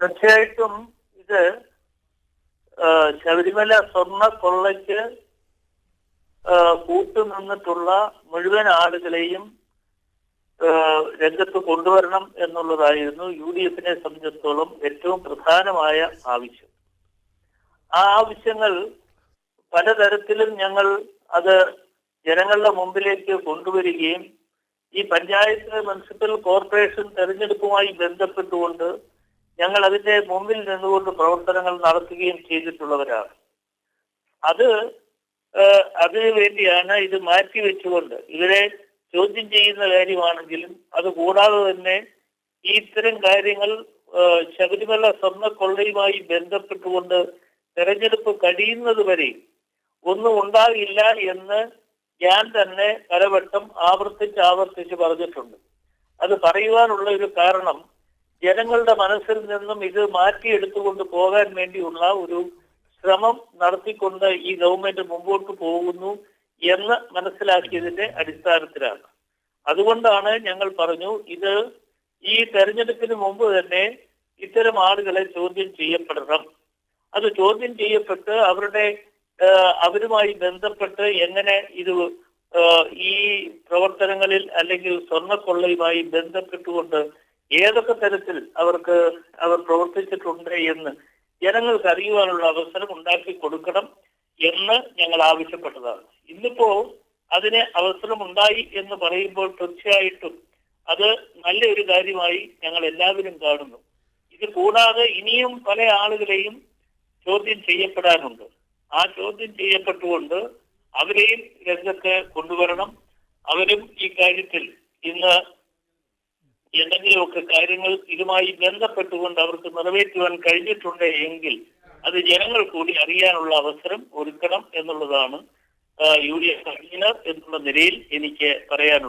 തീർച്ചയായിട്ടും ഇത് ശബരിമല സ്വർണ കൊള്ളയ്ക്ക് കൂട്ടുനിന്നിട്ടുള്ള മുഴുവൻ ആളുകളെയും രംഗത്ത് കൊണ്ടുവരണം എന്നുള്ളതായിരുന്നു യു ഡി എഫിനെ സംബന്ധിച്ചിടത്തോളം ഏറ്റവും പ്രധാനമായ ആവശ്യം. ആ ആവശ്യങ്ങൾ പലതരത്തിലും ഞങ്ങൾ അത് ജനങ്ങളുടെ മുമ്പിലേക്ക് കൊണ്ടുവരികയും ഈ പഞ്ചായത്ത് മുനിസിപ്പൽ കോർപ്പറേഷൻ തെരഞ്ഞെടുപ്പുമായി ബന്ധപ്പെട്ടുകൊണ്ട് ഞങ്ങൾ അതിന്റെ മുമ്പിൽ നിന്നുകൊണ്ട് പ്രവർത്തനങ്ങൾ നടത്തുകയും ചെയ്തിട്ടുള്ളവരാണ്. അത് അതിനു വേണ്ടിയാണ് ഇത് മാറ്റിവെച്ചുകൊണ്ട് ഇവരെ ചോദ്യം ചെയ്യുന്ന കാര്യമാണെങ്കിലും അത് കൂടാതെ തന്നെ ഇത്തരം കാര്യങ്ങൾ ശബരിമല സ്വർണക്കൊള്ളയുമായി ബന്ധപ്പെട്ടുകൊണ്ട് തെരഞ്ഞെടുപ്പ് കഴിയുന്നത് വരെ ഒന്നും ഉണ്ടാകില്ല എന്ന് ഞാൻ തന്നെ പലവട്ടം ആവർത്തിച്ച് ആവർത്തിച്ച് പറഞ്ഞിട്ടുണ്ട്. അത് പറയുവാനുള്ള ഒരു കാരണം ജനങ്ങളുടെ മനസ്സിൽ നിന്നും ഇത് മാറ്റിയെടുത്തുകൊണ്ട് പോകാൻ വേണ്ടിയുള്ള ഒരു ശ്രമം നടത്തിക്കൊണ്ട് ഈ ഗവൺമെന്റ് മുമ്പോട്ട് പോകുന്നു എന്ന് മനസ്സിലാക്കിയതിന്റെ അടിസ്ഥാനത്തിലാണ്. അതുകൊണ്ടാണ് ഞങ്ങൾ പറഞ്ഞു ഇത് ഈ തെരഞ്ഞെടുപ്പിന് മുമ്പ് തന്നെ ഇത്തരം ആളുകളെ ചോദ്യം ചെയ്യപ്പെടണം. അത് ചോദ്യം ചെയ്യപ്പെട്ട് അവരുടെ അവരുമായി ബന്ധപ്പെട്ട് എങ്ങനെ ഇത് ഈ പ്രവർത്തനങ്ങളിൽ അല്ലെങ്കിൽ സ്വർണക്കൊള്ളയുമായി ബന്ധപ്പെട്ടുകൊണ്ട് ഏതൊക്കെ തരത്തിൽ അവർക്ക് അവർ പ്രവർത്തിച്ചിട്ടുണ്ട് എന്ന് ജനങ്ങൾക്ക് അറിയുവാനുള്ള അവസരം ഉണ്ടാക്കി കൊടുക്കണം എന്ന് ഞങ്ങൾ ആവശ്യപ്പെട്ടതാണ്. ഇന്നിപ്പോ അതിന് അവസരമുണ്ടായി എന്ന് പറയുമ്പോൾ തീർച്ചയായിട്ടും അത് നല്ലൊരു കാര്യമായി ഞങ്ങൾ എല്ലാവരും കാണുന്നു. ഇത് കൂടാതെ ഇനിയും പല ആളുകളെയും ചോദ്യം ചെയ്യപ്പെടാനുണ്ട്. ആ ചോദ്യം ചെയ്യപ്പെട്ടുകൊണ്ട് അവരെയും രംഗത്ത് കൊണ്ടുവരണം. അവരും ഈ കാര്യത്തിൽ ഇന്ന് എന്തെങ്കിലുമൊക്കെ കാര്യങ്ങൾ ഇതുമായി ബന്ധപ്പെട്ടുകൊണ്ട് അവർക്ക് നിറവേറ്റുവാൻ കഴിഞ്ഞിട്ടുണ്ട് എങ്കിൽ അത് ജനങ്ങൾ കൂടി അറിയാനുള്ള അവസരം ഒരുക്കണം എന്നുള്ളതാണ് യു ഡി എഫ് കൺവീനർ എന്നുള്ള നിലയിൽ എനിക്ക് പറയാനുള്ളത്.